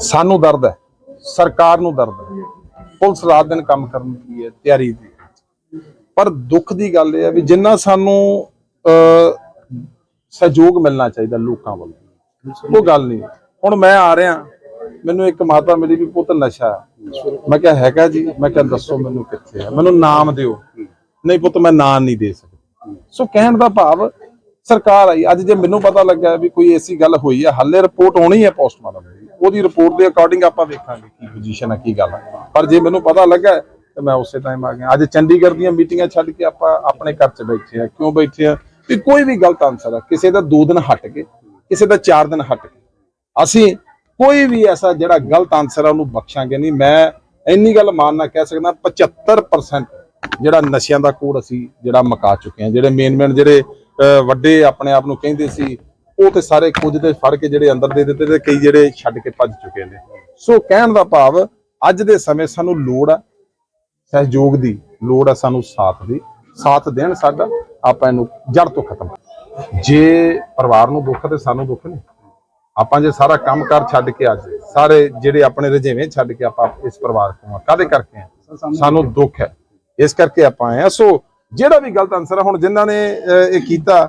ਸਾਨੂੰ ਦਰਦ ਹੈ। ਸਰਕਾਰ ਨੂੰ ਦਰਦ ਹੈ। ਪੁਲਿਸ ਰਾਤ ਦਿਨ ਕੰਮ ਕਰਨ ਦੀ ਹੈ, ਤਿਆਰੀ ਦੀ ਪਰ ਦੁੱਖ ਦੀ ਗੱਲ ਇਹ ਹੈ ਵੀ ਜਿੰਨਾ ਸਾਨੂੰ ਸਹਿਯੋਗ ਮਿਲਣਾ ਚਾਹੀਦਾ ਲੋਕਾਂ ਵੱਲੋਂ। ਉਹ ਗੱਲ ਨਹੀਂ। ਹੁਣ ਮੈਂ ਆ ਰਿਹਾ, ਮੈਨੂੰ ਇੱਕ ਮਾਤਾ ਮਿਲੀ ਵੀ ਪੁੱਤ ਨਸ਼ਾ ਮੈਂ ਕਿਹਾ, ਹੈਗਾ ਜੀ। ਮੈਂ ਕਿਹਾ, ਦੱਸੋ ਮੈਨੂੰ ਕਿੱਥੇ ਹੈ। ਮੈਨੂੰ ਨਾਮ ਦਿਓ। ਨਹੀਂ ਪੁੱਤ, ਮੈਂ ਨਾਂ ਨਹੀਂ ਦੇ ਸਕਦਾ। ਸੋ ਕਹਿਣ ਦਾ ਭਾਵ, ਸਰਕਾਰ ਆਈ। ਅੱਜ ਜੇ ਮੈਨੂੰ ਪਤਾ ਲੱਗਾ ਵੀ ਕੋਈ ਐਸੀ ਗੱਲ ਹੋਈ ਹੈ, ਹਾਲੇ ਰਿਪੋਰਟ ਆਉਣੀ ਹੈ ਪੋਸਟਮਾਰਟਮ ਉਹਦੀ ਰਿਪੋਰਟ ਦੇ ਅਕੋਰਡਿੰਗ ਆਪਾਂ ਵੇਖਾਂਗੇ ਕੀ ਪੋਜੀਸ਼ਨ ਹੈ ਕੀ ਗੱਲ ਹੈ ਪਰ ਜੇ ਮੈਨੂੰ ਪਤਾ ਲੱਗਾ ਹੈ, ਤੇ ਮੈਂ ਉਸੇ ਟਾਈਮ ਆ ਗਿਆ। ਅੱਜ ਚੰਡੀਗੜ੍ਹ ਦੀਆਂ ਮੀਟਿੰਗਾਂ ਛੱਡ ਕੇ ਆਪਾਂ ਆਪਣੇ ਘਰ 'ਚ ਬੈਠੇ ਆ ਕਿਉਂ ਬੈਠੇ ਆ? ਵੀ ਕੋਈ ਵੀ ਗਲਤ ਆਨਸਰ ਆ ਕਿਸੇ ਦਾ 2 ਦਿਨ ਹਟ ਕੇ ਕਿਸੇ ਦਾ 4 ਦਿਨ ਹਟ ਕੇ ਅਸੀਂ ਕੋਈ ਵੀ ਐਸਾ ਜਿਹੜਾ ਗਲਤ ਆਨਸਰ ਆ ਉਹਨੂੰ ਬਖਸ਼ਾਂਗੇ ਨਹੀਂ। ਮੈਂ ਇੰਨੀ ਗੱਲ ਮਾਨਣਾ ਕਹਿ ਸਕਦਾ 75% ਜਿਹੜਾ ਨਸ਼ਿਆਂ ਦਾ ਕੋਡ ਅਸੀਂ ਜਿਹੜਾ ਮਕਾ ਚੁੱਕੇ ਹਾਂ ਜਿਹੜੇ ਮੇਨ ਮੇਨ ਜਿਹੜੇ ਵੱਡੇ ਆਪਣੇ ਆਪ ਨੂੰ ਕਹਿੰਦੇ ਸੀ ਉਹ ਤੇ ਸਾਰੇ ਕੁਝ ਦੇ ਫੜ ਕੇ ਜਿਹੜੇ ਅੰਦਰ ਦੇ ਦਿੱਤੇ ਤੇ ਕਈ ਜਿਹੜੇ ਛੱਡ ਕੇ ਭੱਜ ਚੁੱਕੇ ਨੇ। ਸੋ ਕਹਿਣ ਦਾ ਭਾਵ, ਅੱਜ ਦੇ ਸਮੇਂ ਸਾਨੂੰ ਲੋੜ ਆ, ਸਹਿਯੋਗ ਦੀ ਲੋੜ ਆ ਸਾਨੂੰ ਸਾਥ ਦੀ, ਸਾਥ ਦੇਣ ਸਾਡਾ, ਆਪਾਂ ਇਹਨੂੰ ਜੜ ਤੋਂ ਖਤਮ ਜੇ ਪਰਿਵਾਰ ਨੂੰ ਦੁੱਖ ਤੇ ਸਾਨੂੰ ਦੁੱਖ ਨਹੀਂ, ਆਪਾਂ ਜੇ ਸਾਰਾ ਕੰਮ ਕਰ ਛੱਡ ਕੇ ਅੱਜ, ਸਾਰੇ ਜਿਹੜੇ ਆਪਣੇ ਰਜੇਵੇਂ ਛੱਡ ਕੇ ਆਪਾਂ ਇਸ ਪਰਿਵਾਰ ਤੋਂ ਆ ਕਾਦੇ ਕਰਕੇ ਆ? ਸਾਨੂੰ ਦੁੱਖ ਹੈ, ਇਸ ਕਰਕੇ ਆਪਾਂ ਆਏ ਆ। ਸੋ ਜਿਹੜਾ ਵੀ ਗਲਤ ਅਨਸਰ ਆ, ਹੁਣ ਜਿਨ੍ਹਾਂ ਨੇ ਇਹ ਕੀਤਾ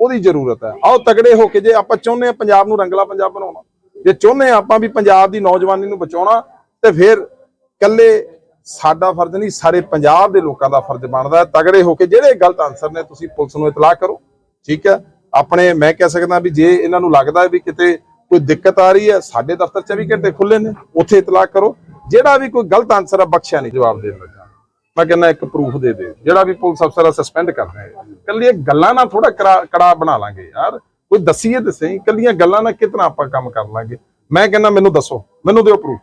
ਉਹਦੀ ਜ਼ਰੂਰਤ ਹੈ। ਆਓ ਤਗੜੇ ਹੋ ਕੇ ਜੇ ਆਪਾਂ ਚਾਹੁੰਦੇ ਆ ਪੰਜਾਬ ਨੂੰ ਰੰਗਲਾ ਪੰਜਾਬ ਬਣਾਉਣਾ, ਜੇ ਚਾਹੁੰਦੇ ਆ ਆਪਾਂ ਵੀ ਪੰਜਾਬ ਦੀ ਨੌਜਵਾਨੀ ਨੂੰ ਬਚਾਉਣਾ, ਤੇ ਫਿਰ ਕੱਲੇ ਸਾਡਾ ਫਰਜ਼ ਨਹੀਂ, ਸਾਰੇ ਪੰਜਾਬ ਦੇ ਲੋਕਾਂ ਦਾ ਫਰਜ਼ ਬਣਦਾ ਤਗੜੇ ਹੋ ਕੇ ਜਿਹੜੇ ਗਲਤ ਆਨਸਰ ਨੇ ਤੁਸੀਂ ਪੁਲਿਸ ਨੂੰ ਇਤਲਾਹ ਕਰੋ, ਠੀਕ ਹੈ? ਆਪਣੇ ਮੈਂ ਕਹਿ ਸਕਦਾ ਵੀ ਜੇ ਇਹਨਾਂ ਨੂੰ ਲੱਗਦਾ ਵੀ ਕਿਤੇ ਕੋਈ ਦਿੱਕਤ ਆ ਰਹੀ ਹੈ, ਸਾਡੇ ਦਫ਼ਤਰ 24 ਘੰਟੇ ਖੁੱਲੇ ਨੇ, ਉੱਥੇ ਇਤਲਾਹ ਕਰੋ। ਜਿਹੜਾ ਵੀ ਕੋਈ ਗਲਤ ਆਨਸਰ ਆ, ਬਖਸ਼ਿਆ ਨਹੀਂ, ਜਵਾਬ ਦੇਣ ਲੱਗਾ। ਮੈਂ ਕਹਿੰਦਾ ਇੱਕ ਪ੍ਰੂਫ ਦੇ ਦੇ ਜਿਹੜਾ ਵੀ ਪੁਲਿਸ ਅਫਸਰ ਆ ਸਸਪੈਂਡ ਕਰ ਰਹੇ ਕੱਲੀ ਇਹ ਗੱਲਾਂ ਨਾਲ ਥੋੜਾ ਕੜਾ ਬਣਾ ਲਾਂਗੇ ਯਾਰ। ਕੋਈ ਦਸੀਏ ਤੇ ਸਹੀ ਕੱਲੀਆਂ ਗੱਲਾਂ ਨਾਲ ਕਿਤਨਾ ਆਪਾਂ ਕੰਮ ਕਰ ਲਾਂਗੇ। ਮੈਂ ਕਹਿੰਦਾ ਮੈਨੂੰ ਦੱਸੋ ਮੈਨੂੰ ਦਿਓ ਪ੍ਰੂਫ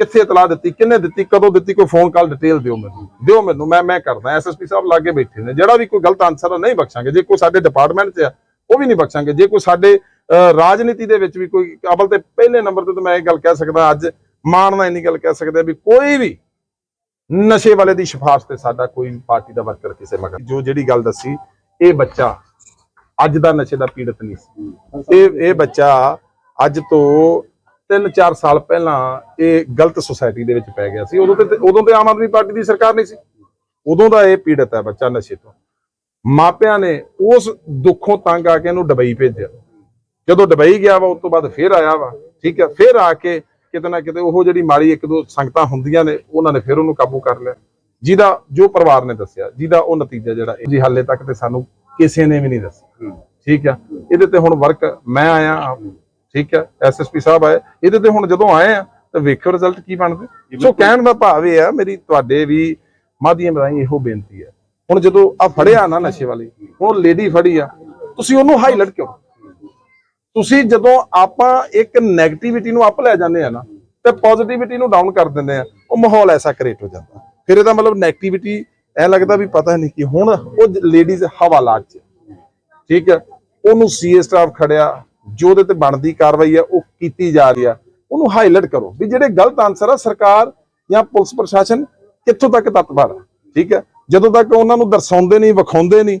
ਕਿੱਥੇ ਇਤਲਾਹ ਦਿੱਤੀ ਕਿੰਨੇ ਦਿੱਤੀ ਕਦੋਂ ਦਿੱਤੀ ਕੋਈ ਫੋਨ ਕਾਲ ਡਿਟੇਲ ਦਿਓ ਮੈਨੂੰ। ਦਿਓ ਮੈਨੂੰ ਮੈਂ ਮੈਂ ਕਰਦਾ ਐਸਐਸਪੀ ਸਾਹਿਬ ਲਾਗੇ ਬੈਠੇ ਨੇ। ਜਿਹੜਾ ਵੀ ਕੋਈ ਗਲਤ ਆਨਸਰ ਆ ਨਹੀਂ ਬਖਸ਼ਾਂਗੇ। ਜੇ ਕੋਈ ਸਾਡੇ ਡਿਪਾਰਟਮੈਂਟ 'ਚ ਆ ਉਹ ਵੀ ਨਹੀਂ ਬਖਸ਼ਾਂਗੇ। ਜੇ ਕੋਈ ਸਾਡੇ ਅਹ, ਰਾਜਨੀਤੀ ਦੇ ਵਿੱਚ ਵੀ ਕੋਈ ਅਵਲ ਤੇ ਪਹਿਲੇ ਨੰਬਰ ਤੇ ਤਾਂ ਮੈਂ ਇਹ ਗੱਲ ਕਹਿ ਸਕਦਾ ਅੱਜ ਮਾਣ ਨਾਲ ਇੰਨੀ ਗੱਲ ਕਹਿ ਸਕਦੇ ਆ ਵੀ ਕੋਈ ਵੀ ਨਸ਼ੇ ਵਾਲੇ ਦੀ ਸਿਫਾਰਿਸ਼ ਤੇ ਸਾਡਾ ਕੋਈ ਵੀ ਪਾਰਟੀ ਦਾ ਵਰਕਰ ਕਿਸੇ ਮਗਰ ਜੋ ਜਿਹੜੀ ਗੱਲ ਦੱਸੀ, ਇਹ ਬੱਚਾ ਅੱਜ ਦਾ ਨਸ਼ੇ ਦਾ ਪੀੜਤ ਨਹੀਂ ਸੀ। ਇਹ ਇਹ ਬੱਚਾ ਅੱਜ ਤੋਂ 3-4 ਸਾਲ ਪਹਿਲਾਂ ਇਹ ਗਲਤ ਸੁਸਾਇਟੀ ਦੇ ਵਿੱਚ ਪੈ ਗਿਆ ਸੀ। ਉਦੋਂ ਤੇ ਉਦੋਂ ਤੇ ਆਮ ਆਦਮੀ ਪਾਰਟੀ ਦੀ ਸਰਕਾਰ ਨਹੀਂ ਸੀ। ਉਦੋਂ ਦਾ ਇਹ ਪੀੜਤ ਹੈ ਬੱਚਾ ਨਸ਼ੇ ਤੋਂ। ਮਾਪਿਆਂ ਨੇ ਉਸ ਦੁੱਖੋਂ ਤੰਗ ਆ ਕੇ ਇਹਨੂੰ ਡਬਈ ਭੇਜਿਆ। ਜਦੋਂ ਡਬਈ ਗਿਆ ਵਾ, ਉਸ ਤੋਂ ਬਾਅਦ ਫੇਰ ਆਇਆ ਵਾ। ਠੀਕ ਹੈ, ਫੇਰ ਆ ਕੇ ਕਿਤੇ ਨਾ ਕਿਤੇ ਉਹ ਜਿਹੜੀ ਮਾੜੀ ਇੱਕ ਦੋ ਸੰਗਤਾਂ ਹੁੰਦੀਆਂ ਨੇ ਉਹਨਾਂ ਨੇ ਫਿਰ ਉਹਨੂੰ ਕਾਬੂ ਕਰ ਲਿਆ। ਜਿਹਦਾ ਜੋ ਪਰਿਵਾਰ ਨੇ ਦੱਸਿਆ ਜਿਹਦਾ ਉਹ ਨਤੀਜਾ ਜਿਹੜਾ ਜੀ ਹਾਲੇ ਤੱਕ ਤੇ ਸਾਨੂੰ ਕਿਸੇ ਨੇ ਵੀ ਨਹੀਂ ਦੱਸਿਆ। ਠੀਕ ਆ? ਇਹਦੇ ਤੇ ਹੁਣ ਵਰਕ ਮੈਂ ਆਇਆ ਠੀਕ ਹੈ ਐਸਐਸਪੀ ਸਾਹਿਬ ਆਏ। ਇਹਦੇ ਤੇ ਹੁਣ ਜਦੋਂ ਆਏ ਆ ਤਾਂ ਵੇਖੋ ਰਿਜ਼ਲਟ ਕੀ ਬਣਦੇ। ਸੋ ਕਹਿਣ ਦਾ ਭਾਵ ਇਹ ਆ ਮੇਰੀ ਤੁਹਾਡੇ ਵੀ ਮਾਧਿਅਮ ਰਾਹੀਂ ਇਹੋ ਬੇਨਤੀ ਹੈ ਹੁਣ ਜਦੋਂ ਆ ਫੜਿਆ ਨਾ ਨਸ਼ੇ ਵਾਲੀ ਹੁਣ ਲੇਡੀ ਫੜੀ ਆ ਤੁਸੀਂ ਉਹਨੂੰ ਹਾਈਲਾਈਟ ਕਿਉਂ? ਤੁਸੀਂ ਜਦੋਂ ਆਪਾਂ ਇੱਕ 네ਗੇਟਿਵਿਟੀ ਨੂੰ ਅਪ ਲੈ ਜਾਂਦੇ ਆ ਨਾ, ਤੇ ਪੋਜ਼ਿਟਿਵਿਟੀ ਨੂੰ ਡਾਊਨ ਕਰ ਦਿੰਦੇ ਆ, ਉਹ ਮਾਹੌਲ ਐਸਾ ਕ੍ਰੀਏਟ ਹੋ ਜਾਂਦਾ। ਫਿਰ ਇਹਦਾ ਮਤਲਬ 네ਗੇਟਿਵਿਟੀ ਐ ਲੱਗਦਾ ਵੀ ਪਤਾ ਨਹੀਂ ਕਿ ਹੁਣ ਉਹ ਲੇਡੀਜ਼ ਹਵਾਲਾਤ ਚ ਠੀਕ ਹੈ ਉਹਨੂੰ ਸੀਏ ਸਟਾਫ ਖੜਿਆ, ਜੋ ਉਹਦੇ ਤੇ ਬਣਦੀ ਕਾਰਵਾਈ ਹੈ ਉਹ ਕੀਤੀ ਜਾ ਰਹੀ ਆ। ਉਹਨੂੰ ਹਾਈਲਾਈਟ ਕਰੋ ਵੀ ਜਿਹੜੇ ਗਲਤ ਆਨਸਰ ਆ, ਸਰਕਾਰ ਜਾਂ ਪੁਲਿਸ ਪ੍ਰਸ਼ਾਸਨ ਕਿੱਥੋਂ ਤੱਕ ਤਤਪਰ ਆ? ਠੀਕ ਹੈ ਜਦੋਂ ਤੱਕ ਉਹਨਾਂ ਨੂੰ ਦਰਸਾਉਂਦੇ ਨਹੀਂ, ਵਿਖਾਉਂਦੇ ਨਹੀਂ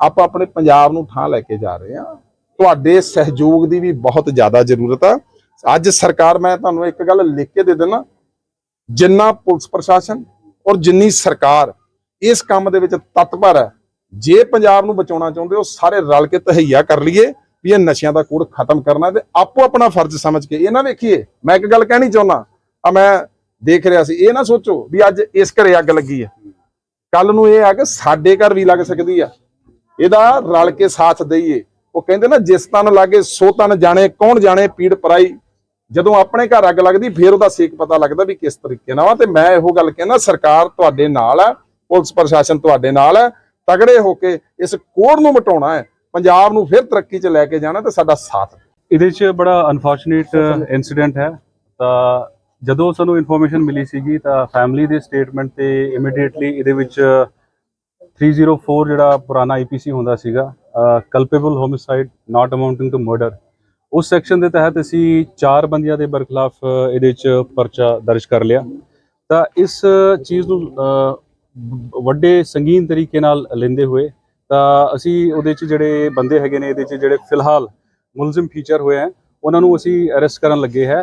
ਆਪਾਂ ਆਪਣੇ ਪੰਜਾਬ ਨੂੰ ਥਾਂ ਲੈ ਕੇ ਜਾ ਰਹੇ ਹਾਂ। ਤੁਹਾਡੇ ਸਹਿਯੋਗ ਦੀ ਵੀ ਬਹੁਤ ਜ਼ਿਆਦਾ ਜ਼ਰੂਰਤ ਆ। ਅੱਜ ਸਰਕਾਰ, ਮੈਂ ਤੁਹਾਨੂੰ ਇੱਕ ਗੱਲ ਲਿਖ ਕੇ ਦੇ ਦਿੰਦਾ, ਜਿੰਨਾ ਪੁਲਿਸ ਪ੍ਰਸ਼ਾਸਨ ਔਰ ਜਿੰਨੀ ਸਰਕਾਰ ਇਸ ਕੰਮ ਦੇ ਵਿੱਚ ਤਤਪਰ ਹੈ, ਜੇ ਪੰਜਾਬ ਨੂੰ ਬਚਾਉਣਾ ਚਾਹੁੰਦੇ ਹੋ, ਸਾਰੇ ਰਲ ਕੇ ਤਹਈਆ ਕਰ ਲਈਏ ਵੀ ਇਹ ਨਸ਼ਿਆਂ ਦਾ ਕੂੜ ਖਤਮ ਕਰਨਾ ਤੇ ਆਪੋ ਆਪਣਾ ਫਰਜ਼ ਸਮਝ ਕੇ। ਇਹ ਨਾ ਵੇਖੀਏ, ਮੈਂ ਇੱਕ ਗੱਲ ਕਹਿਣੀ ਚਾਹੁੰਦਾ, ਆ ਮੈਂ ਦੇਖ ਰਿਹਾ ਸੀ, ਇਹ ਨਾ ਸੋਚੋ ਵੀ ਅੱਜ ਇਸ ਘਰੇ ਅੱਗ ਲੱਗੀ ਹੈ। ਕੱਲ ਨੂੰ ਇਹ ਆ ਕਿ ਸਾਡੇ ਘਰ ਵੀ ਲੱਗ ਸਕਦੀ ਆ। ਇਹਦਾ ਰਲ ਕੇ ਸਾਥ ਦਈਏ। ਉਹ ਕਹਿੰਦੇ ਨਾ ਜਿਸ ਤਨ ਲਾਗੇ ਸੋ ਤਨ ਜਾਣੇ ਕੌਣ ਜਾਣੇ ਪੀੜ ਪਰਾਈ। ਜਦੋਂ ਆਪਣੇ ਘਰ ਅੱਗ ਲੱਗਦੀ ਫਿਰ ਉਹਦਾ ਸੇਕ ਪਤਾ ਲੱਗਦਾ ਵੀ ਕਿਸ ਤਰੀਕੇ ਨਾਲ ਆ। ਤੇ ਮੈਂ ਇਹੋ ਗੱਲ ਕਹਿੰਦਾ ਸਰਕਾਰ ਤੁਹਾਡੇ ਨਾਲ ਹੈ ਪੁਲਿਸ ਪ੍ਰਸ਼ਾਸਨ ਤੁਹਾਡੇ ਨਾਲ ਹੈ ਤਗੜੇ ਹੋ ਕੇ ਇਸ ਕੋੜ ਨੂੰ ਮਟਾਉਣਾ ਹੈ। ਪੰਜਾਬ ਨੂੰ ਫਿਰ ਤਰੱਕੀ 'ਚ ਲੈ ਕੇ ਜਾਣਾ ਤੇ ਸਾਡਾ ਸਾਥ। ਇਹਦੇ 'ਚ ਬੜਾ ਅਨਫੋਰਚੂਨੇਟ ਇਨਸੀਡੈਂਟ ਹੈ। ਤਾਂ ਜਦੋਂ ਸਾਨੂੰ ਇਨਫੋਰਮੇਸ਼ਨ ਮਿਲੀ ਸੀਗੀ ਤਾਂ ਫੈਮਿਲੀ ਦੇ ਸਟੇਟਮੈਂਟ ਤੇ ਇਮੀਡੀਏਟਲੀ ਇਹਦੇ ਵਿੱਚ 304 ਜਿਹੜਾ ਪੁਰਾਣਾ ਆਈਪੀਸੀ ਹੁੰਦਾ ਸੀਗਾ culpable homicide not amounting to murder ਉਸ ਸੈਕਸ਼ਨ ਦੇ ਤਹਿਤ ਅਸੀਂ ਚਾਰ ਬੰਦਿਆਂ ਦੇ ਬਰਖਲਾਫ ਇਹਦੇ 'ਚ ਪਰਚਾ ਦਰਜ ਕਰ ਲਿਆ। ਤਾਂ ਇਸ ਚੀਜ਼ ਨੂੰ ਵੱਡੇ ਸੰਗੀਨ ਤਰੀਕੇ ਨਾਲ ਲੈਂਦੇ ਹੋਏ, ਤਾਂ ਅਸੀਂ ਉਹਦੇ 'ਚ ਜਿਹੜੇ ਬੰਦੇ ਹੈਗੇ ਨੇ, ਇਹਦੇ 'ਚ ਜਿਹੜੇ ਫਿਲਹਾਲ ਮੁਲਜ਼ਮ ਫੀਚਰ ਹੋਏ ਹੈ, ਉਹਨਾਂ ਨੂੰ ਅਸੀਂ ਅਰੈਸਟ ਕਰਨ ਲੱਗੇ ਹੈ।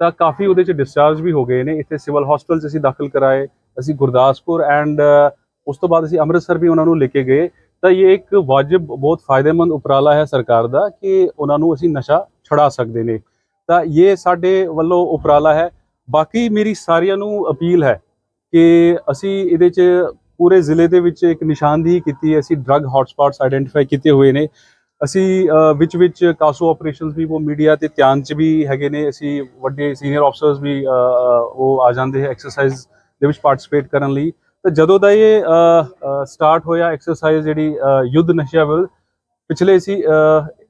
ਤਾਂ ਕਾਫੀ ਉਹਦੇ ਚ ਡਿਸਚਾਰਜ ਵੀ ਹੋ ਗਏ ਨੇ। ਇੱਥੇ ਸਿਵਲ ਹਸਪੀਟਲ ਚ ਅਸੀਂ ਦਾਖਲ ਕਰਾਏ, ਅਸੀਂ ਗੁਰਦਾਸਪੁਰ ਐਂਡ ਉਸ ਤੋਂ ਬਾਅਦ ਅਸੀਂ ਅੰਮ੍ਰਿਤਸਰ ਵੀ ਉਹਨਾਂ ਨੂੰ ਲੈ ਕੇ ਗਏ। ਤਾਂ ਇਹ ਇੱਕ ਵਾਜਬ, ਬਹੁਤ ਫਾਇਦੇਮੰਦ ਉਪਰਾਲਾ ਹੈ ਸਰਕਾਰ ਦਾ ਕਿ ਉਹਨਾਂ ਨੂੰ ਅਸੀਂ ਨਸ਼ਾ ਛੁਡਾ ਸਕਦੇ ਨੇ। ਤਾਂ ਇਹ ਸਾਡੇ ਵੱਲੋਂ ਉਪਰਾਲਾ ਹੈ। ਬਾਕੀ ਮੇਰੀ ਸਾਰਿਆਂ ਨੂੰ ਅਪੀਲ ਹੈ ਕਿ ਅਸੀਂ ਇਹਦੇ 'ਚ ਪੂਰੇ ਜ਼ਿਲ੍ਹੇ ਦੇ ਵਿੱਚ ਇੱਕ ਨਿਸ਼ਾਨਦੇਹੀ ਕੀਤੀ ਹੈ। ਅਸੀਂ ਡਰੱਗ ਹੌਟਸਪੌਟਸ ਆਈਡੈਂਟੀਫਾਈ ਕੀਤੇ ਹੋਏ ਨੇ। ਅਸੀਂ ਵਿੱਚ ਵਿੱਚ ਕਾਸੋ ਆਪਰੇਸ਼ਨਸ ਵੀ, ਉਹ ਮੀਡੀਆ ਤੇ ਧਿਆਨ 'ਚ ਵੀ ਹੈਗੇ ਨੇ। ਅਸੀਂ ਵੱਡੇ ਸੀਨੀਅਰ ਆਫਸਰਸ ਵੀ ਉਹ ਆ ਜਾਂਦੇ ਹੈ ਐਕਸਰਸਾਈਜ਼ ਦੇ ਵਿੱਚ ਪਾਰਟਿਸਿਪੇਟ ਕਰਨ ਲਈ। ਤਾਂ ਜਦੋਂ ਦਾ ਇਹ ਸਟਾਰਟ ਹੋਇਆ ਐਕਸਰਸਾਈਜ਼ ਜਿਹੜੀ ਯੁੱਧ ਨਸ਼ਿਆਂ ਵਿਰੁੱਧ ਪਿਛਲੇ ਸੀ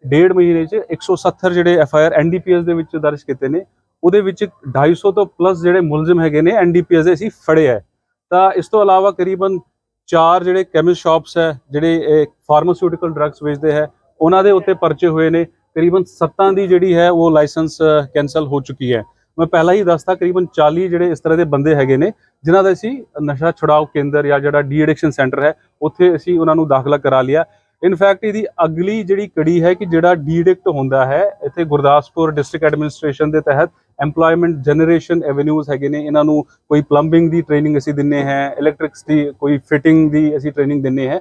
ਡੇਢ ਮਹੀਨੇ 'ਚ 170 ਜਿਹੜੇ ਐਫ ਆਈ ਆਰ ਐਨਡੀਪੀਐਸ ਦੇ ਵਿੱਚ ਦਰਜ ਕੀਤੇ ਨੇ, ਉਹਦੇ ਵਿੱਚ 250 ਤੋਂ ਪਲੱਸ ਜਿਹੜੇ ਮੁਲਜ਼ਮ ਹੈਗੇ ਨੇ ਐਨਡੀਪੀਐਸ ਦੇ ਅਸੀਂ ਫੜੇ ਹੈ। ਤਾਂ ਇਸ ਤੋਂ ਇਲਾਵਾ ਕਰੀਬਨ ਚਾਰ ਜਿਹੜੇ ਕੈਮਿਸਟ ਸ਼ਾਪਸ ਹੈ, ਜਿਹੜੇ ਫਾਰਮਾਸਿਊਟੀਕਲ ਡਰੱਗਸ ਵੇਚਦੇ ਹੈ ਉਹਨਾਂ ਦੇ ਉੱਤੇ ਪਰਚੇ ਹੋਏ ਨੇ। ਕਰੀਬਨ ਸੱਤਾਂ ਦੀ ਜਿਹੜੀ ਹੈ ਉਹ ਲਾਇਸੈਂਸ ਕੈਨਸਲ ਹੋ ਚੁੱਕੀ ਹੈ। ਮੈਂ ਪਹਿਲਾਂ ਹੀ ਦੱਸਤਾ ਕਰੀਬਨ 40 ਜਿਹੜੇ ਇਸ ਤਰ੍ਹਾਂ ਦੇ ਬੰਦੇ ਹੈਗੇ ਨੇ, ਜਿਨ੍ਹਾਂ ਦਾ ਅਸੀਂ ਨਸ਼ਾ ਛੁਡਾਓ ਕੇਂਦਰ ਜਾਂ ਜਿਹੜਾ ਡੀ ਐਡਿਕਸ਼ਨ ਸੈਂਟਰ ਹੈ, ਉੱਥੇ ਅਸੀਂ ਉਹਨਾਂ ਨੂੰ ਦਾਖਲਾ ਕਰਾ ਲਿਆ। ਇਨਫੈਕਟ ਇਹਦੀ ਅਗਲੀ ਜਿਹੜੀ ਕੜੀ ਹੈ ਕਿ ਜਿਹੜਾ ਡੀ ਐਡਿਕਟ ਹੁੰਦਾ ਹੈ, ਇੱਥੇ ਗੁਰਦਾਸਪੁਰ ਡਿਸਟ੍ਰਿਕਟ ਐਡਮਿਨਿਸਟ੍ਰੇਸ਼ਨ ਦੇ ਤਹਿਤ ਐਮਪਲੋਇਮੈਂਟ ਜਨਰੇਸ਼ਨ ਐਵੇਨਿਊਜ਼ ਹੈਗੇ ਨੇ। ਇਹਨਾਂ ਨੂੰ ਕੋਈ ਪਲੰਬਿੰਗ ਦੀ ਟ੍ਰੇਨਿੰਗ ਅਸੀਂ ਦਿੰਨੇ ਹੈ ਇਲੈਕਟ੍ਰਿਕਸ ਦੀ, ਕੋਈ ਫਿਟਿੰਗ ਦੀ ਅਸੀਂ ਟ੍ਰੇਨਿੰਗ ਦਿੰਨੇ ਹੈ।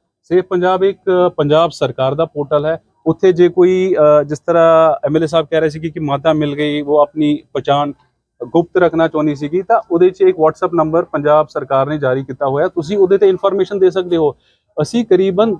ਸੇਫ ਪੰਜਾਬ ਇੱਕ ਪੰਜਾਬ ਸਰਕਾਰ ਦਾ ਪੋਰਟਲ ਹੈ। ਉੱਥੇ ਜੇ ਕੋਈ ਜਿਸ ਤਰ੍ਹਾਂ ਐਮਐਲਏ ਸਾਹਿਬ ਕਹਿ ਰਹੇ ਸੀ ਕਿ ਮਾਤਾ ਮਿਲ ਗਈ, ਉਹ ਆਪਣੀ ਪਛਾਣ ਗੁਪਤ ਰੱਖਣਾ ਚਾਹੁੰਦੀ ਸੀਗੀ, ਤਾਂ ਉਹਦੇ 'ਚ ਇੱਕ WhatsApp ਨੰਬਰ ਪੰਜਾਬ ਸਰਕਾਰ ਨੇ ਜਾਰੀ ਕੀਤਾ ਹੋਇਆ। ਤੁਸੀਂ ਉਹਦੇ ਤੇ ਇਨਫੋਰਮੇਸ਼ਨ ਦੇ ਸਕਦੇ ਹੋ। ਅਸੀਂ ਕਰੀਬਨ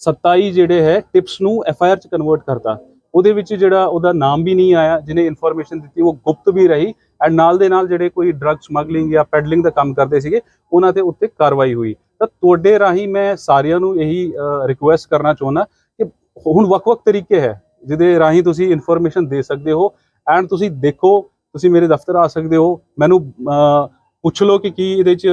27 ਜਿਹੜੇ ਹੈ ਟਿਪਸ ਨੂੰ ਐਫ ਆਈ ਆਰ ਚ ਕਨਵਰਟ ਕਰਤਾ। ਉਹਦੇ ਵਿੱਚ ਜਿਹੜਾ ਉਹਦਾ ਨਾਮ ਵੀ ਨਹੀਂ ਆਇਆ, ਜਿਹਨੇ ਇਨਫੋਰਮੇਸ਼ਨ ਦਿੱਤੀ, ਉਹ ਗੁਪਤ ਵੀ ਰਹੀ ਐਂਡ ਨਾਲ ਦੇ ਨਾਲ ਜਿਹੜੇ ਕੋਈ ਡਰੱਗ ਸਮਗਲਿੰਗ ਜਾਂ ਪੈਡਲਿੰਗ ਦਾ ਕੰਮ ਕਰਦੇ ਸੀਗੇ, ਉਹਨਾਂ ਤੇ ਉੱਤੇ ਕਾਰਵਾਈ ਹੋਈ। ਤਾਂ ਤੁਹਾਡੇ ਰਾਹੀਂ ਮੈਂ ਸਾਰਿਆਂ ਨੂੰ ਇਹੀ ਰਿਕੁਐਸਟ ਕਰਨਾ ਚਾਹੁੰਦਾ ਕਿ ਹੁਣ ਵੱਖ-ਵੱਖ ਤਰੀਕੇ ਹੈ, ਜਿਹਦੇ ਰਾਹੀਂ ਤੁਸੀਂ ਇਨਫੋਰਮੇਸ਼ਨ ਦੇ ਸਕਦੇ ਹੋ ਐਂਡ ਤੁਸੀਂ ਦੇਖੋ, ਤੁਸੀਂ ਮੇਰੇ ਦਫ਼ਤਰ ਆ ਸਕਦੇ ਹੋ, ਮੈਨੂੰ ਪੁੱਛ ਲਓ ਕਿ ਕੀ ਇਹਦੇ ਚ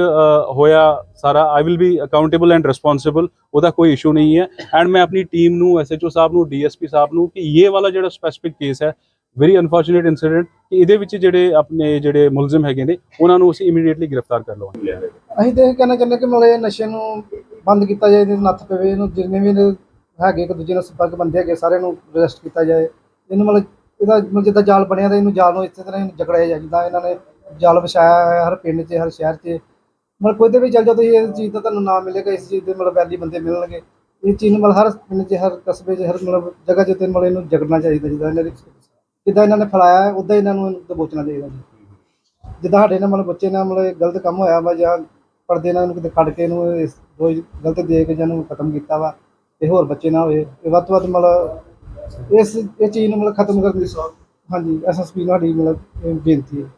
ਹੋਇਆ ਸਾਰਾ I will be accountable and responsible ਉਹਦਾ ਕੋਈ ਇਸ਼ੂ ਨਹੀਂ ਹੈ ਐਂਡ ਮੈਂ ਆਪਣੀ ਟੀਮ ਨੂੰ ਐਸਐਚਓ ਸਾਹਿਬ ਨੂੰ ਡੀਐਸਪੀ ਸਾਹਿਬ ਨੂੰ ਕਿ ਇਹ ਵਾਲਾ ਜਿਹੜਾ ਸਪੈਸੀਫਿਕ ਕੇਸ ਹੈ ਵੈਰੀ ਅਨਫੋਰਚੂਨੇਟ ਇਨਸੀਡੈਂਟ ਕਿ ਇਹਦੇ ਵਿੱਚ ਜਿਹੜੇ ਆਪਣੇ ਜਿਹੜੇ ਮੁਲਜ਼ਮ ਹੈਗੇ ਨੇ, ਉਹਨਾਂ ਨੂੰ ਅਸੀਂ ਇਮੀਡੀਏਟਲੀ ਗ੍ਰਿਫਤਾਰ ਕਰ ਲਵਾਂਗੇ। ਅਸੀਂ ਤੇ ਇਹ ਕਹਿਣਾ ਚਾਹੁੰਦੇ ਕਿ ਮਤਲਬ ਨਸ਼ੇ ਨੂੰ ਬੰਦ ਕੀਤਾ ਜਾਏ ਇਹਦੇ ਨੱਥ ਪਵੇ, ਇਹਨੂੰ ਜਿੰਨੇ ਵੀ ਇਹਦੇ ਹੈਗੇ, ਇੱਕ ਦੂਜੇ ਨਾਲ ਸੰਪਰਕ ਬੰਦੇ ਹੈਗੇ, ਸਾਰਿਆਂ ਨੂੰ ਅਰੈਸਟ ਕੀਤਾ ਜਾਏ। ਇਹਨੂੰ ਮਤਲਬ ਇਹਦਾ ਮਤਲਬ ਜਿੱਦਾਂ ਜਾਲ ਬਣਿਆ ਤਾਂ ਇਹਨੂੰ ਜਾਲ ਨੂੰ ਇਸੇ ਤਰ੍ਹਾਂ ਹੀ ਜਕੜਿਆ ਜਾਏ, ਜਿੱਦਾਂ ਇਹਨਾਂ ਨੇ ਜਾਲ ਵਿਛਾਇਆ ਹੋਇਆ ਹਰ ਪਿੰਡ 'ਚ, ਹਰ ਸ਼ਹਿਰ 'ਚ। ਮਤਲਬ ਕੋਈ ਤੇ ਵੀ ਚੱਲ ਜਾਓ, ਤੁਸੀਂ ਇਸ ਚੀਜ਼ ਦਾ ਤੁਹਾਨੂੰ ਨਾਮ ਮਿਲੇਗਾ, ਇਸ ਚੀਜ਼ ਦੇ ਮਤਲਬ ਵੈਲੀ ਬੰਦੇ ਮਿਲਣਗੇ। ਇਹ ਚੀਜ਼ ਨੂੰ ਮਤਲਬ ਹਰ ਪਿੰਡ 'ਚ, ਹਰ ਕਸਬੇ 'ਚ, ਹਰ ਮਤਲਬ ਜਗ੍ਹਾ 'ਚ ਤੇ ਮਤਲਬ ਇਹਨੂੰ ਜਗਣਾ ਚਾਹੀਦਾ, ਜਿੱਦਾਂ ਇਹਨਾਂ ਦੀ ਜਿੱਦਾਂ ਇਹਨਾਂ ਨੇ ਫੈਲਾਇਆ ਹੈ ਉਦਾਂ ਇਹਨਾਂ ਨੂੰ ਦਬੋਚਣਾ ਚਾਹੀਦਾ ਜੀ। ਜਿੱਦਾਂ ਸਾਡੇ ਨਾਲ ਮਤਲਬ ਬੱਚੇ ਨਾਲ ਮਤਲਬ ਗਲਤ ਕੰਮ ਹੋਇਆ ਵਾ ਜਾਂ ਪਰਦੇ ਨਾਲ ਇਹਨੂੰ ਕਿਤੇ ਕੱਢ ਕੇ ਇਹਨੂੰ ਇਸ ਰੋਜ਼ ਗਲਤ ਦੇ ਕੇ ਜਾਂ ਖਤਮ ਕੀਤਾ ਵਾ ਤੇ ਹੋਰ ਬੱਚੇ ਨਾ ਹੋਏ। ਇਹ ਵੱਧ ਤੋਂ ਵੱਧ ਮਤਲਬ ਇਸ, ਇਹ ਚੀਜ਼ ਨੂੰ ਮਤਲਬ ਖਤਮ ਕਰਨ ਦੀ ਹਾਂਜੀ ਐਸਐਸਪੀ ਨਾਲ ਸਾਡੀ ਮਤਲਬ ਇਹ ਬੇਨਤੀ ਹੈ।